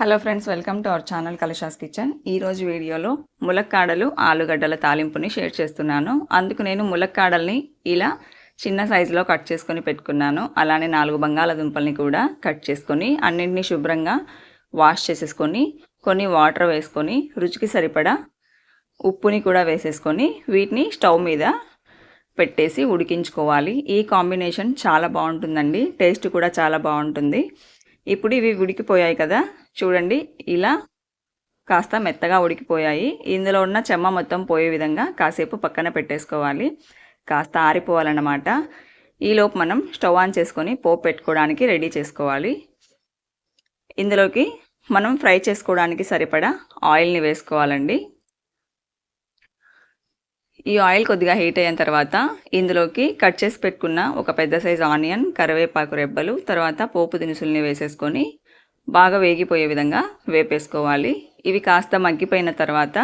Hello friends welcome to our channel Kalasha's kitchen ఈరోజు వీడియోలో ములక్కాడలు ఆలుగడ్డల తాలింపుని షేర్ చేస్తున్నాను. అందుకు నేను ములక్కాడల్ని ఇలా చిన్న సైజులో కట్ చేసుకొని పెట్టుకున్నాను. అలానే నాలుగు బంగాళాదుంపల్ని కూడా కట్ చేసుకొని అన్నింటినీ శుభ్రంగా వాష్ చేసేసుకొని కొన్ని వాటర్ వేసుకొని రుచికి సరిపడా ఉప్పుని కూడా వేసేసుకొని వీటిని స్టవ్ మీద పెట్టేసి ఉడికించుకోవాలి. ఈ కాంబినేషన్ చాలా బాగుంటుందండి. టేస్ట్ కూడా చాలా బాగుంటుంది. ఇప్పుడు ఇవి ఉడికిపోయాయి కదా. చూడండి ఇలా కాస్త మెత్తగా ఉడికిపోయాయి. ఇందులో ఉన్న చెమ్మ మొత్తం పోయే విధంగా కాసేపు పక్కన పెట్టేసుకోవాలి. కాస్త ఆరిపోవాలన్నమాట. ఈలోపు మనం స్టవ్ ఆన్ చేసుకొని పోపు పెట్టుకోవడానికి రెడీ చేసుకోవాలి. ఇందులోకి మనం ఫ్రై చేసుకోవడానికి సరిపడా ఆయిల్ని వేసుకోవాలండి. ఈ ఆయిల్ కొద్దిగా హీట్ అయిన తర్వాత ఇందులోకి కట్ చేసి పెట్టుకున్న ఒక పెద్ద సైజు ఆనియన్ కరివేపాకు రెబ్బలు తర్వాత పోపు దినుసుల్ని వేసేసుకొని బాగా వేగిపోయే విధంగా వేపేసుకోవాలి. ఇవి కాస్త మగ్గిపోయిన తర్వాత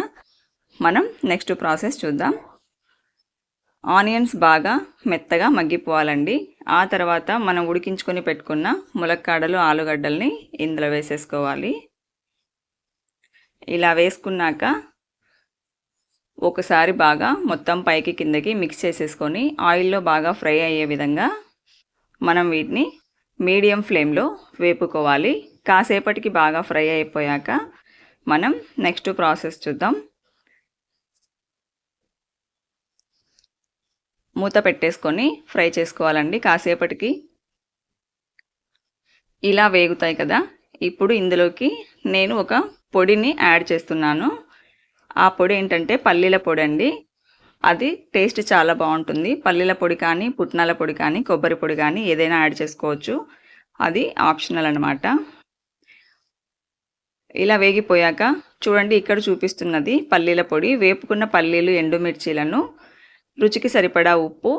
మనం నెక్స్ట్ ప్రాసెస్ చూద్దాం. ఆనియన్స్ బాగా మెత్తగా మగ్గిపోవాలండి. ఆ తర్వాత మనం ఉడికించుకొని పెట్టుకున్న ములక్కాడలు ఆలుగడ్డల్ని ఇందులో వేసేసుకోవాలి. ఇలా వేసుకున్నాక ఒకసారి బాగా మొత్తం పైకి కిందకి మిక్స్ చేసేసుకొని ఆయిల్లో బాగా ఫ్రై అయ్యే విధంగా మనం వీటిని మీడియం ఫ్లేమ్లో వేపుకోవాలి. కాసేపటికి బాగా ఫ్రై అయిపోయాక మనం నెక్స్ట్ ప్రాసెస్ చూద్దాం. మూత పెట్టేసుకొని ఫ్రై చేసుకోవాలండి. కాసేపటికి ఇలా వేగుతాయి కదా. ఇప్పుడు ఇందులోకి నేను ఒక పొడిని యాడ్ చేస్తున్నాను. ఆ పొడి ఏంటంటే పల్లీల పొడి అండి. అది టేస్ట్ చాలా బాగుంటుంది. పల్లీల పొడి కానీ పుట్నాల పొడి కానీ కొబ్బరి పొడి కానీ ఏదైనా యాడ్ చేసుకోవచ్చు. అది ఆప్షనల్ అనమాట ఇలా వేగిపోయాక చూడండి ఇక్కడ చూపిస్తున్నది పల్లీల పొడి. వేపుకున్న పల్లీలు ఎండుమిర్చీలను రుచికి సరిపడా ఉప్పు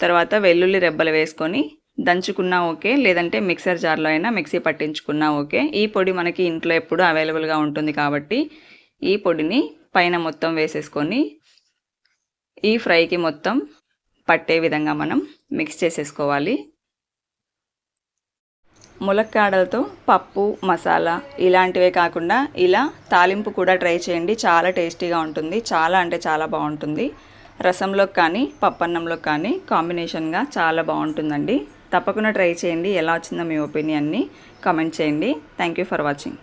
తర్వాత వెల్లుల్లి రెబ్బలు వేసుకొని దంచుకున్నా ఓకే లేదంటే మిక్సర్ జార్లో అయినా మిక్సీ పట్టించుకున్నా ఓకే. ఈ పొడి మనకి ఇంట్లో ఎప్పుడూ అవైలబుల్గా ఉంటుంది కాబట్టి ఈ పొడిని పైన మొత్తం వేసేసుకొని ఈ ఫ్రైకి మొత్తం పట్టే విధంగా మనం మిక్స్ చేసేసుకోవాలి. ములక్కాడలతో పప్పు మసాలా ఇలాంటివే కాకుండా ఇలా తాలింపు కూడా ట్రై చేయండి. చాలా టేస్టీగా ఉంటుంది. చాలా అంటే చాలా బాగుంటుంది. రసంలో కానీ పప్పన్నంలో కానీ కాంబినేషన్గా చాలా బాగుంటుందండి. తప్పకుండా ట్రై చేయండి. ఎలా వచ్చిందో మీ ఒపీనియన్ని కామెంట్ చేయండి. Thank you for watching.